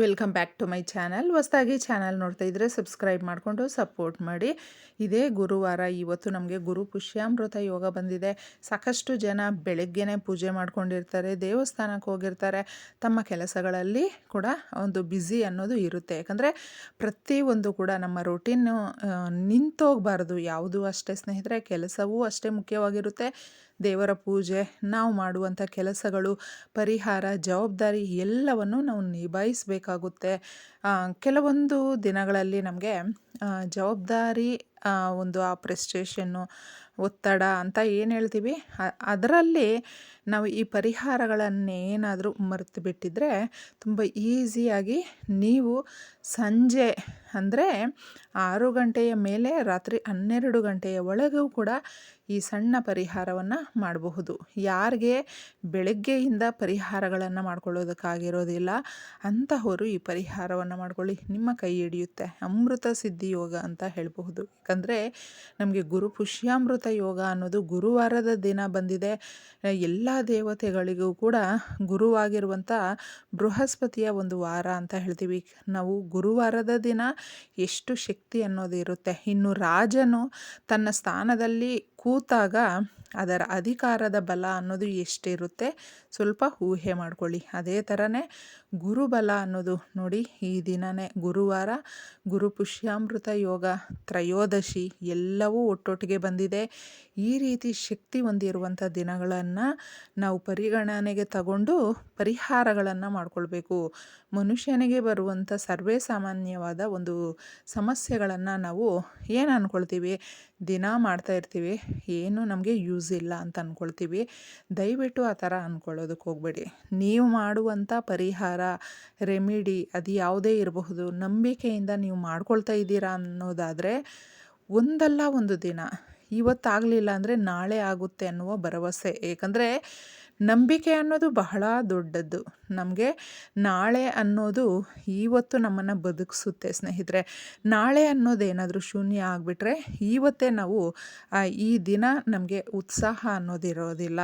Welcome back to my channel. ಹೊಸದಾಗಿ channel ನೋಡ್ತಾ ಇದ್ದರೆ ಸಬ್ಸ್ಕ್ರೈಬ್ ಮಾಡಿಕೊಂಡು ಸಪೋರ್ಟ್ ಮಾಡಿ. ಇದೇ ಗುರುವಾರ ಇವತ್ತು ನಮಗೆ ಗುರು ಪುಷ್ಯಾಮೃತ ಯೋಗ ಬಂದಿದೆ. ಸಾಕಷ್ಟು ಜನ ಬೆಳಗ್ಗೆನೇ ಪೂಜೆ ಮಾಡ್ಕೊಂಡಿರ್ತಾರೆ, ದೇವಸ್ಥಾನಕ್ಕೆ ಹೋಗಿರ್ತಾರೆ. ತಮ್ಮ ಕೆಲಸಗಳಲ್ಲಿ ಕೂಡ ಒಂದು ಬ್ಯುಸಿ ಅನ್ನೋದು ಇರುತ್ತೆ. ಯಾಕಂದರೆ ಪ್ರತಿಯೊಂದು ಕೂಡ ನಮ್ಮ ರೊಟೀನು ನಿಂತೋಗಬಾರ್ದು. ಯಾವುದು ಅಷ್ಟೇ ಸ್ನೇಹಿತರೆ, ಕೆಲಸವೂ ಅಷ್ಟೇ ಮುಖ್ಯವಾಗಿರುತ್ತೆ. ದೇವರ ಪೂಜೆ, ನಾವು ಮಾಡುವಂಥ ಕೆಲಸಗಳು, ಪರಿಹಾರ, ಜವಾಬ್ದಾರಿ ಎಲ್ಲವನ್ನು ನಾವು ನಿಭಾಯಿಸಬೇಕಾಗುತ್ತೆ. ಕೆಲವೊಂದು ದಿನಗಳಲ್ಲಿ ನಮಗೆ ಜವಾಬ್ದಾರಿ ಒಂದು ಆ ಪ್ರೆಸ್ಟೇಷನ್ನು, ಒತ್ತಡ ಅಂತ ಏನು ಹೇಳ್ತೀವಿ? ಅದರಲ್ಲಿ ನಾವು ಈ ಪರಿಹಾರಗಳನ್ನೇನಾದರೂ ಮರೆತು ಬಿಟ್ಟಿದ್ರೆ ತುಂಬ ಈಸಿಯಾಗಿ ನೀವು ಸಂಜೆ ಅಂದರೆ ಆರು ಗಂಟೆಯ ಮೇಲೆ ರಾತ್ರಿ ಹನ್ನೆರಡು ಗಂಟೆಯ ಒಳಗೂ ಕೂಡ ಈ ಸಣ್ಣ ಪರಿಹಾರವನ್ನು ಮಾಡಬಹುದು. ಯಾರಿಗೆ ಬೆಳಗ್ಗೆಯಿಂದ ಪರಿಹಾರಗಳನ್ನು ಮಾಡ್ಕೊಳ್ಳೋದಕ್ಕಾಗಿರೋದಿಲ್ಲ, ಅಂತಹವರು ಈ ಪರಿಹಾರವನ್ನು ಮಾಡ್ಕೊಳ್ಳಿ. ನಿಮ್ಮ ಕೈ ಹಿಡಿಯುತ್ತೆ. ಅಮೃತ ಸಿದ್ಧಿ ಯೋಗ ಅಂತ ಹೇಳಬಹುದು. ಯಾಕಂದರೆ ನಮಗೆ ಗುರು ಪುಷ್ಯಾಮೃತ ಯೋಗ ಅನ್ನೋದು ಗುರುವಾರದ ದಿನ ಬಂದಿದೆ. ಎಲ್ಲ ದೇವತೆಗಳಿಗೂ ಕೂಡ ಗುರುವಾಗಿರುವಂಥ ಬೃಹಸ್ಪತಿಯ ಒಂದು ವಾರ ಅಂತ ಹೇಳ್ತೀವಿ. ನಾವು ಗುರುವಾರದ ದಿನ ಎಷ್ಟು ಶಕ್ತಿ ಅನ್ನೋದು ಇರುತ್ತೆ. ಇನ್ನು ರಾಜನು ತನ್ನ ಸ್ಥಾನದಲ್ಲಿ ಕೂತಾಗ ಅದರ ಅಧಿಕಾರದ ಬಲ ಅನ್ನೋದು ಎಷ್ಟಿರುತ್ತೆ ಸ್ವಲ್ಪ ಊಹೆ ಮಾಡ್ಕೊಳ್ಳಿ. ಅದೇ ಥರನೇ ಗುರುಬಲ ಅನ್ನೋದು ನೋಡಿ ಈ ದಿನನೇ ಗುರುವಾರ, ಗುರು ಪುಷ್ಯಾಮೃತ ಯೋಗ, ತ್ರಯೋದಶಿ ಎಲ್ಲವೂ ಒಟ್ಟೊಟ್ಟಿಗೆ ಬಂದಿದೆ. ಈ ರೀತಿ ಶಕ್ತಿ ಹೊಂದಿರುವಂಥ ದಿನಗಳನ್ನು ನಾವು ಪರಿಗಣನೆಗೆ ತಗೊಂಡು ಪರಿಹಾರಗಳನ್ನು ಮಾಡಿಕೊಳ್ಬೇಕು. ಮನುಷ್ಯನಿಗೆ ಬರುವಂಥ ಸರ್ವೇ ಸಾಮಾನ್ಯವಾದ ಒಂದು ಸಮಸ್ಯೆಗಳನ್ನು ನಾವು ಏನು ಅಂದ್ಕೊಳ್ತೀವಿ ದಿನ ಮಾಡ್ತಾ ಇರ್ತೀವಿ, ಏನು ನಮಗೆ ಯೂಸ್ ಇಲ್ಲ ಅಂತ ಅಂದ್ಕೊಳ್ತೀವಿ ದಯವಿಟ್ಟು ಆ ಥರ ಅಂದ್ಕೊಳ್ಳೋದಕ್ಕೆ ಹೋಗಬೇಡಿ. ನೀವು ಮಾಡುವಂಥ ಪರಿಹಾರ, ರೆಮಿಡಿ ಅದು ಯಾವುದೇ ಇರಬಹುದು, ನಂಬಿಕೆಯಿಂದ ನೀವು ಮಾಡ್ಕೊಳ್ತಾ ಇದ್ದೀರಾ ಅನ್ನೋದಾದರೆ ಒಂದಲ್ಲ ಒಂದು ದಿನ. ಇವತ್ತಾಗಲಿಲ್ಲ ಅಂದರೆ ನಾಳೆ ಆಗುತ್ತೆ ಅನ್ನುವ ಭರವಸೆ. ಏಕೆಂದರೆ ನಂಬಿಕೆ ಅನ್ನೋದು ಬಹಳ ದೊಡ್ಡದ್ದು. ನಮಗೆ ನಾಳೆ ಅನ್ನೋದು ಇವತ್ತು ನಮ್ಮನ್ನು ಬದುಕಿಸುತ್ತೆ ಸ್ನೇಹಿತರೆ. ನಾಳೆ ಅನ್ನೋದೇನಾದರೂ ಶೂನ್ಯ ಆಗಿಬಿಟ್ರೆ ಇವತ್ತೇ ನಾವು ಈ ದಿನ ನಮಗೆ ಉತ್ಸಾಹ ಅನ್ನೋದಿರೋದಿಲ್ಲ.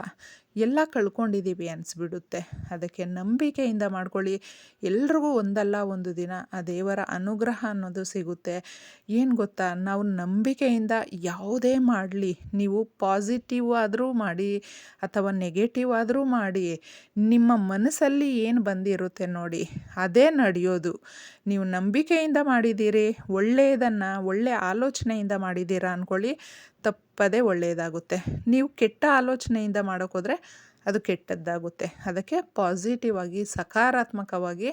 ಎಲ್ಲ ಕಳ್ಕೊಂಡಿದ್ದೀವಿ ಅನಿಸ್ಬಿಡುತ್ತೆ. ಅದಕ್ಕೆ ನಂಬಿಕೆಯಿಂದ ಮಾಡ್ಕೊಳ್ಳಿ. ಎಲ್ರಿಗೂ ಒಂದಲ್ಲ ಒಂದು ದಿನ ಆ ದೇವರ ಅನುಗ್ರಹ ಅನ್ನೋದು ಸಿಗುತ್ತೆ. ಏನು ಗೊತ್ತಾ? ನಾವು ನಂಬಿಕೆಯಿಂದ ಯಾವುದೇ ಮಾಡಲಿ. ನೀವು ಪಾಸಿಟಿವ್ ಆದರೂ ಮಾಡಿ ಅಥವಾ ನೆಗೆಟಿವ್ ಆದರೂ ಮಾಡಿ ನಿಮ್ಮ ಮನಸ್ಸಲ್ಲಿ ಏನು ಬಂದಿರುತ್ತೆ ನೋಡಿ, ಅದೇ ನಡೆಯೋದು. ನೀವು ನಂಬಿಕೆಯಿಂದ ಮಾಡಿದ್ದೀರಿ, ಒಳ್ಳೆಯದನ್ನು ಒಳ್ಳೆಯ ಆಲೋಚನೆಯಿಂದ ಮಾಡಿದ್ದೀರಾ ಅಂದ್ಕೊಳ್ಳಿ, ತಪ್ಪದೇ ಒಳ್ಳೆಯದಾಗುತ್ತೆ. ನೀವು ಕೆಟ್ಟ ಆಲೋಚನೆಯಿಂದ ಮಾಡೋಕ್ಕೋದ್ರೆ ಅದು ಕೆಟ್ಟದ್ದಾಗುತ್ತೆ. ಅದಕ್ಕೆ ಪಾಸಿಟಿವ್ ಆಗಿ ಸಕಾರಾತ್ಮಕವಾಗಿ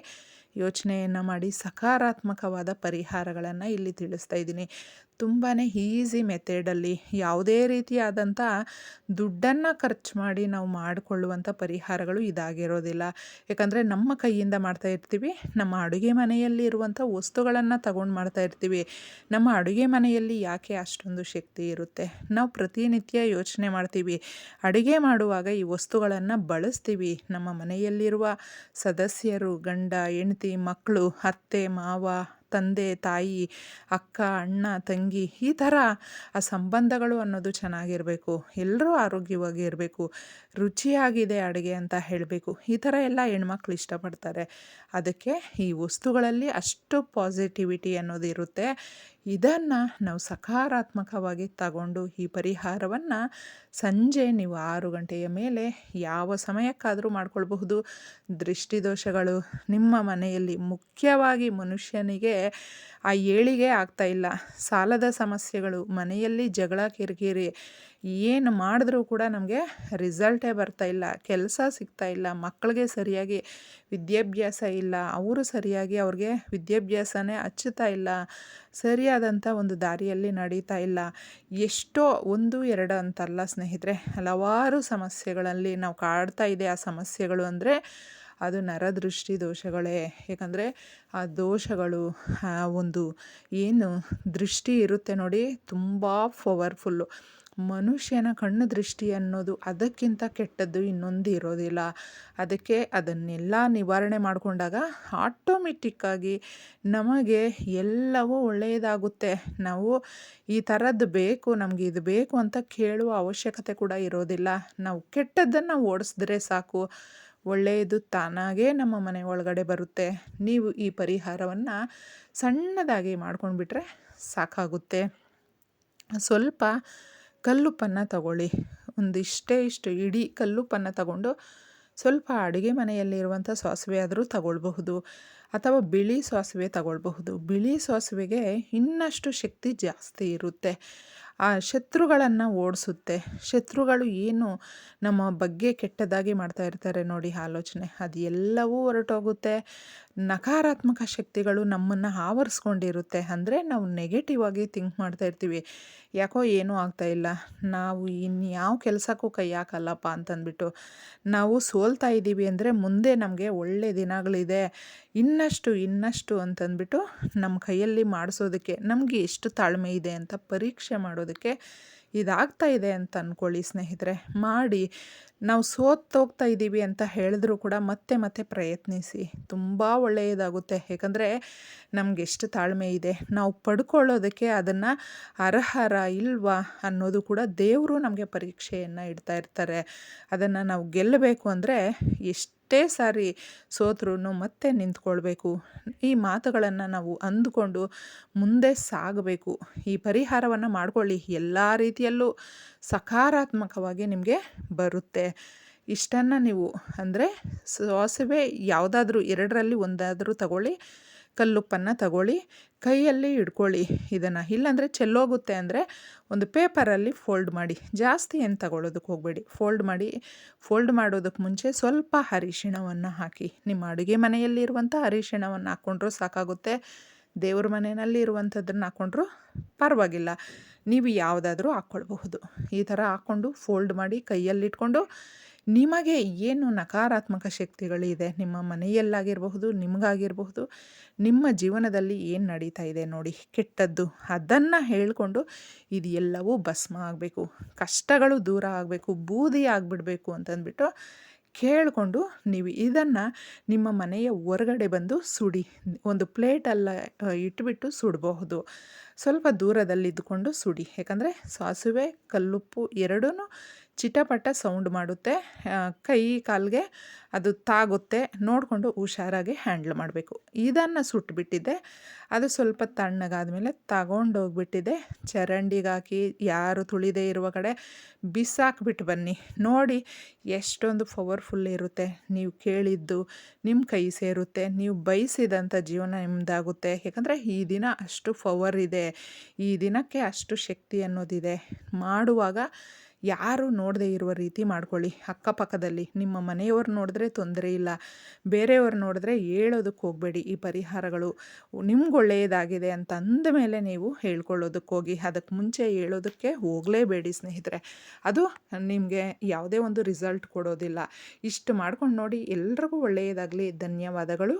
ಯೋಚನೆಯನ್ನು ಮಾಡಿ, ಸಕಾರಾತ್ಮಕವಾದ ಪರಿಹಾರಗಳನ್ನು ಇಲ್ಲಿ ತಿಳಿಸ್ತಾ ಇದ್ದೀನಿ. ತುಂಬಾ ಈಸಿ ಮೆಥಡಲ್ಲಿ ಯಾವುದೇ ರೀತಿಯಾದಂಥ ದುಡ್ಡನ್ನು ಖರ್ಚು ಮಾಡಿ ನಾವು ಮಾಡಿಕೊಳ್ಳುವಂಥ ಪರಿಹಾರಗಳು ಇದಾಗಿರೋದಿಲ್ಲ. ಯಾಕಂದರೆ ನಮ್ಮ ಕೈಯಿಂದ ಮಾಡ್ತಾ ಇರ್ತೀವಿ, ನಮ್ಮ ಅಡುಗೆ ಮನೆಯಲ್ಲಿ ಇರುವಂಥ ವಸ್ತುಗಳನ್ನು ತಗೊಂಡು ಮಾಡ್ತಾ ಇರ್ತೀವಿ. ನಮ್ಮ ಅಡುಗೆ ಮನೆಯಲ್ಲಿ ಯಾಕೆ ಅಷ್ಟೊಂದು ಶಕ್ತಿ ಇರುತ್ತೆ? ನಾವು ಪ್ರತಿನಿತ್ಯ ಯೋಚನೆ ಮಾಡ್ತೀವಿ, ಅಡುಗೆ ಮಾಡುವಾಗ ಈ ವಸ್ತುಗಳನ್ನು ಬಳಸ್ತೀವಿ. ನಮ್ಮ ಮನೆಯಲ್ಲಿರುವ ಸದಸ್ಯರು, ಗಂಡ, ಹೆಂಡತಿ, ಮಕ್ಕಳು, ಅತ್ತೆ, ಮಾವ ತಂದೆ, ತಾಯಿ, ಅಕ್ಕ, ಅಣ್ಣ, ತಂಗಿ ಈ ಥರ ಆ ಸಂಬಂಧಗಳು ಅನ್ನೋದು ಚೆನ್ನಾಗಿರಬೇಕು. ಎಲ್ಲರೂ ಆರೋಗ್ಯವಾಗಿ ಇರಬೇಕು. ರುಚಿಯಾಗಿದೆ ಅಡುಗೆ ಅಂತ ಹೇಳಬೇಕು. ಈ ಥರ ಎಲ್ಲ ಹೆಣ್ಮಕ್ಳು ಇಷ್ಟಪಡ್ತಾರೆ. ಅದಕ್ಕೆ ಈ ವಸ್ತುಗಳಲ್ಲಿ ಅಷ್ಟು ಪಾಸಿಟಿವಿಟಿ ಅನ್ನೋದು ಇರುತ್ತೆ. ಇದನ್ನು ನಾವು ಸಕಾರಾತ್ಮಕವಾಗಿ ತಗೊಂಡು ಈ ಪರಿಹಾರವನ್ನು ಸಂಜೆ ನೀವು ಆರು ಗಂಟೆಯ ಮೇಲೆ ಯಾವ ಸಮಯಕ್ಕಾದರೂ ಮಾಡಿಕೊಳ್ಬಹುದು. ದೃಷ್ಟಿದೋಷಗಳು ನಿಮ್ಮ ಮನೆಯಲ್ಲಿ ಮುಖ್ಯವಾಗಿ ಮನುಷ್ಯನಿಗೆ ಆ ಏಳಿಗೆ ಆಗ್ತಾ ಇಲ್ಲ. ಸಾಲದ ಸಮಸ್ಯೆಗಳು, ಮನೆಯಲ್ಲಿ ಜಗಳ ಕಿರಿಕಿರಿ, ಏನು ಮಾಡಿದ್ರೂ ಕೂಡ ನಮಗೆ ರಿಸಲ್ಟೇ ಬರ್ತಾ ಇಲ್ಲ. ಕೆಲಸ ಸಿಗ್ತಾ ಇಲ್ಲ. ಮಕ್ಕಳಿಗೆ ಸರಿಯಾಗಿ ವಿದ್ಯಾಭ್ಯಾಸ ಇಲ್ಲ. ಅವರು ಸರಿಯಾಗಿ ಅವ್ರಿಗೆ ವಿದ್ಯಾಭ್ಯಾಸನೇ ಹಚ್ಚುತ್ತಾ ಇಲ್ಲ. ಸರಿಯಾದಂಥ ಒಂದು ದಾರಿಯಲ್ಲಿ ನಡೀತಾ ಇಲ್ಲ. ಎಷ್ಟೋ ಒಂದು, ಎರಡು ಅಂತಲ್ಲ ಸ್ನೇಹಿತರೆ, ಹಲವಾರು ಸಮಸ್ಯೆಗಳಲ್ಲಿ ನಾವು ಕಾಡ್ತಾ ಇದೆ ಆ ಸಮಸ್ಯೆಗಳು ಅಂದರೆ ಅದು ನರದೃಷ್ಟಿ ದೋಷಗಳೇ. ಏಕೆಂದರೆ ಆ ದೋಷಗಳು ಒಂದು ಏನು ದೃಷ್ಟಿ ಇರುತ್ತೆ ನೋಡಿ ತುಂಬ ಪವರ್ಫುಲ್ಲು ಮನುಷ್ಯನ ಕಣ್ಣು ದೃಷ್ಟಿ ಅನ್ನೋದು ಅದಕ್ಕಿಂತ ಕೆಟ್ಟದ್ದು ಇನ್ನೊಂದು ಇರೋದಿಲ್ಲ. ಅದಕ್ಕೆ ಅದನ್ನೆಲ್ಲ ನಿವಾರಣೆ ಮಾಡಿಕೊಂಡಾಗ ಆಟೋಮೆಟಿಕ್ಕಾಗಿ ನಮಗೆ ಎಲ್ಲವೂ ಒಳ್ಳೆಯದಾಗುತ್ತೆ. ನಾವು ಈ ಥರದ್ದು ಬೇಕು, ನಮಗೆ ಇದು ಬೇಕು ಅಂತ ಕೇಳುವ ಅವಶ್ಯಕತೆ ಕೂಡ ಇರೋದಿಲ್ಲ. ನಾವು ಕೆಟ್ಟದ್ದನ್ನು ಓಡಿಸಿದ್ರೆ ಸಾಕು. ಒಳ್ಳೆಯದು ತಾನಾಗೇ ನಮ್ಮ ಮನೆ ಒಳಗಡೆ ಬರುತ್ತೆ. ನೀವು ಈ ಪರಿಹಾರವನ್ನು ಸಣ್ಣದಾಗಿ ಮಾಡ್ಕೊಂಡ್ಬಿಟ್ರೆ ಸಾಕಾಗುತ್ತೆ. ಸ್ವಲ್ಪ ಕಲ್ಲುಪ್ಪನ್ನು ತಗೊಳ್ಳಿ. ಒಂದಿಷ್ಟೇ ಇಷ್ಟು, ಇಡೀ ಕಲ್ಲುಪ್ಪನ್ನು ತಗೊಂಡು ಸ್ವಲ್ಪ ಅಡುಗೆ ಮನೆಯಲ್ಲಿರುವಂಥ ಸಾಸಿವೆ ಆದರೂ ತಗೊಳ್ಬಹುದು. ಅಥವಾ ಬಿಳಿ ಸಾಸಿವೆ ತಗೊಳ್ಬಹುದು. ಬಿಳಿ ಸಾಸಿವೆಗೆ ಇನ್ನಷ್ಟು ಶಕ್ತಿ ಜಾಸ್ತಿ ಇರುತ್ತೆ. ಆ ಶತ್ರುಗಳನ್ನು ಓಡಿಸುತ್ತೆ. ಶತ್ರುಗಳು ಏನು ನಮ್ಮ ಬಗ್ಗೆ ಕೆಟ್ಟದಾಗಿ ಮಾಡ್ತಾ ಇರ್ತಾರೆ ನೋಡಿ ಆಲೋಚನೆ. ಅದು ಎಲ್ಲವೂ ಹೊರಟೋಗುತ್ತೆ. ನಕಾರಾತ್ಮಕ ಶಕ್ತಿಗಳು ನಮ್ಮನ್ನು ಆವರಿಸ್ಕೊಂಡಿರುತ್ತೆ. ಅಂದರೆ ನಾವು ನೆಗೆಟಿವ್ ಆಗಿ ಥಿಂಕ್ ಮಾಡ್ತಾ ಇರ್ತೀವಿ. ಯಾಕೋ ಏನೂ ಇಲ್ಲ. ನಾವು ಇನ್ಯಾವ ಕೆಲಸಕ್ಕೂ ಕೈ ಹಾಕಲ್ಲಪ್ಪ ಅಂತಂದ್ಬಿಟ್ಟು ನಾವು ಸೋಲ್ತಾ ಇದ್ದೀವಿ ಅಂದರೆ ಮುಂದೆ ನಮಗೆ ಒಳ್ಳೆ ದಿನಗಳಿದೆ. ಇನ್ನಷ್ಟು ಇನ್ನಷ್ಟು ಅಂತಂದ್ಬಿಟ್ಟು ನಮ್ಮ ಕೈಯಲ್ಲಿ ಮಾಡಿಸೋದಕ್ಕೆ ನಮಗೆ ಎಷ್ಟು ತಾಳ್ಮೆ ಇದೆ ಅಂತ ಪರೀಕ್ಷೆ ಮಾಡೋದಕ್ಕೆ ಇದಾಗ್ತಾ ಇದೆ ಅಂತ ಅಂದ್ಕೊಳ್ಳಿ ಸ್ನೇಹಿತರೆ. ಮಾಡಿ, ನಾವು ಸೋತೋಗ್ತಾ ಇದ್ದೀವಿ ಅಂತ ಹೇಳಿದ್ರೂ ಕೂಡ ಮತ್ತೆ ಮತ್ತೆ ಪ್ರಯತ್ನಿಸಿ. ತುಂಬ ಒಳ್ಳೆಯದಾಗುತ್ತೆ. ಯಾಕಂದರೆ ನಮ್ಗೆ ಎಷ್ಟು ತಾಳ್ಮೆ ಇದೆ. ನಾವು ಪಡ್ಕೊಳ್ಳೋದಕ್ಕೆ ಅದನ್ನು ಅರ್ಹರ ಇಲ್ವಾ ಅನ್ನೋದು ಕೂಡ ದೇವರು ನಮಗೆ ಪರೀಕ್ಷೆಯನ್ನು ಇಡ್ತಾ ಇರ್ತಾರೆ. ಅದನ್ನು ನಾವು ಗೆಲ್ಲಬೇಕು ಅಂದರೆ ಎಷ್ಟು ಎಷ್ಟೇ ಸಾರಿ ಸೋತ್ರೂ ಮತ್ತೆ ನಿಂತ್ಕೊಳ್ಬೇಕು. ಈ ಮಾತುಗಳನ್ನು ನಾವು ಅಂದುಕೊಂಡು ಮುಂದೆ ಸಾಗಬೇಕು. ಈ ಪರಿಹಾರವನ್ನು ಮಾಡ್ಕೊಳ್ಳಿ. ಎಲ್ಲ ರೀತಿಯಲ್ಲೂ ಸಕಾರಾತ್ಮಕವಾಗಿ ನಿಮಗೆ ಬರುತ್ತೆ. ಇಷ್ಟನ್ನು ನೀವು ಅಂದರೆ ಸಾಸಿವೆ. ಯಾವುದಾದ್ರೂ ಎರಡರಲ್ಲಿ ಒಂದಾದರೂ ತಗೊಳ್ಳಿ. ಕಲ್ಲುಪ್ಪನ್ನು ತಗೊಳ್ಳಿ, ಕೈಯಲ್ಲಿ ಇಡ್ಕೊಳ್ಳಿ ಇದನ್ನು. ಇಲ್ಲಾಂದರೆ ಚೆಲ್ಲೋಗುತ್ತೆ ಅಂದರೆ ಒಂದು ಪೇಪರಲ್ಲಿ ಫೋಲ್ಡ್ ಮಾಡಿ. ಜಾಸ್ತಿ ಏನು ತಗೊಳ್ಳೋದಕ್ಕೆ ಹೋಗಬೇಡಿ. ಫೋಲ್ಡ್ ಮಾಡಿ, ಫೋಲ್ಡ್ ಮಾಡೋದಕ್ಕೆ ಮುಂಚೆ ಸ್ವಲ್ಪ ಅರಿಶಿಣವನ್ನು ಹಾಕಿ. ನಿಮ್ಮ ಅಡುಗೆ ಮನೆಯಲ್ಲಿರುವಂಥ ಅರಿಶಿಣವನ್ನು ಹಾಕ್ಕೊಂಡ್ರೂ ಸಾಕಾಗುತ್ತೆ. ದೇವ್ರ ಮನೆಯಲ್ಲಿ ಇರುವಂಥದ್ದನ್ನು ಹಾಕ್ಕೊಂಡ್ರೂ ಪರವಾಗಿಲ್ಲ. ನೀವು ಯಾವುದಾದ್ರೂ ಹಾಕ್ಕೊಳ್ಬಹುದು. ಈ ಥರ ಹಾಕ್ಕೊಂಡು, ಫೋಲ್ಡ್ ಮಾಡಿ ಕೈಯಲ್ಲಿಟ್ಕೊಂಡು ನಿಮಗೆ ಏನು ನಕಾರಾತ್ಮಕ ಶಕ್ತಿಗಳಿದೆ? ನಿಮ್ಮ ಮನೆಯಲ್ಲಾಗಿರಬಹುದು, ನಿಮಗಾಗಿರಬಹುದು, ನಿಮ್ಮ ಜೀವನದಲ್ಲಿ ಏನು ನಡೀತಾ ಇದೆ ನೋಡಿ, ಕೆಟ್ಟದ್ದು. ಅದನ್ನು ಹೇಳಿಕೊಂಡು ಇದು ಎಲ್ಲವೂ ಭಸ್ಮ ಆಗಬೇಕು. ಕಷ್ಟಗಳು ದೂರ ಆಗಬೇಕು, ಬೂದಿ ಆಗಿಬಿಡಬೇಕು ಅಂತಂದ್ಬಿಟ್ಟು ಕೇಳಿಕೊಂಡು ನೀವು ಇದನ್ನು ನಿಮ್ಮ ಮನೆಯ ಹೊರಗಡೆ ಬಂದು ಸುಡಿ. ಒಂದು ಪ್ಲೇಟಲ್ಲ ಇಟ್ಬಿಟ್ಟು ಸುಡಬಹುದು. ಸ್ವಲ್ಪ ದೂರದಲ್ಲಿದ್ದುಕೊಂಡು ಸುಡಿ. ಯಾಕಂದರೆ ಸಾಸಿವೆ, ಕಲ್ಲುಪ್ಪು ಎರಡೂ ಚಿಟಪಟ ಸೌಂಡ್ ಮಾಡುತ್ತೆ. ಕೈ, ಕಾಲಿಗೆ ಅದು ತಾಗುತ್ತೆ. ನೋಡಿಕೊಂಡು ಹುಷಾರಾಗಿ ಹ್ಯಾಂಡ್ಲ್ ಮಾಡಬೇಕು. ಇದನ್ನು ಸುಟ್ಬಿಟ್ಟಿದ್ದೆ ಅದು ಸ್ವಲ್ಪ ತಣ್ಣಗಾದ ಮೇಲೆ ತಗೊಂಡೋಗ್ಬಿಟ್ಟಿದೆ. ಚರಂಡಿಗೆ ಹಾಕಿ ಯಾರು ತುಳಿದೇ ಇರುವ ಕಡೆ ಬಿಸಾಕ್ಬಿಟ್ಟು ಬನ್ನಿ. ನೋಡಿ ಎಷ್ಟೊಂದು ಪವರ್ಫುಲ್ ಇರುತ್ತೆ. ನೀವು ಕೇಳಿದ್ದು ನಿಮ್ಮ ಕೈ ಸೇರುತ್ತೆ. ನೀವು ಬಯಸಿದಂಥ ಜೀವನ ನಿಮ್ಮದಾಗುತ್ತೆ ಯಾಕಂದರೆ ಈ ದಿನ ಅಷ್ಟು ಪವರ್ ಇದೆ. ಈ ದಿನಕ್ಕೆ ಅಷ್ಟು ಶಕ್ತಿ ಅನ್ನೋದಿದೆ. ಮಾಡುವಾಗ ಯಾರು ನೋಡದೇ ಇರುವ ರೀತಿ ಮಾಡ್ಕೊಳ್ಳಿ. ಅಕ್ಕಪಕ್ಕದಲ್ಲಿ ನಿಮ್ಮ ಮನೆಯವರು ನೋಡಿದ್ರೆ ತೊಂದರೆ ಇಲ್ಲ. ಬೇರೆಯವರು ನೋಡಿದ್ರೆ ಹೇಳೋದಕ್ಕೆ ಹೋಗಬೇಡಿ ಈ ಪರಿಹಾರಗಳು. ನಿಮ್ಗೆ ಒಳ್ಳೆಯದಾಗಿದೆ ಅಂತ ಅಂದ ಮೇಲೆ ನೀವು ಹೇಳ್ಕೊಳ್ಳೋದಕ್ಕೆ ಹೋಗಿ. ಅದಕ್ಕೆ ಮುಂಚೆ ಹೇಳೋದಕ್ಕೆ ಹೋಗಲೇಬೇಡಿ ಸ್ನೇಹಿತರೆ. ಅದು ನಿಮಗೆ ಯಾವುದೇ ಒಂದು ರಿಸಲ್ಟ್ ಕೊಡೋದಿಲ್ಲ. ಇಷ್ಟು ಮಾಡ್ಕೊಂಡು ನೋಡಿ. ಎಲ್ರಿಗೂ ಒಳ್ಳೆಯದಾಗಲಿ. ಧನ್ಯವಾದಗಳು.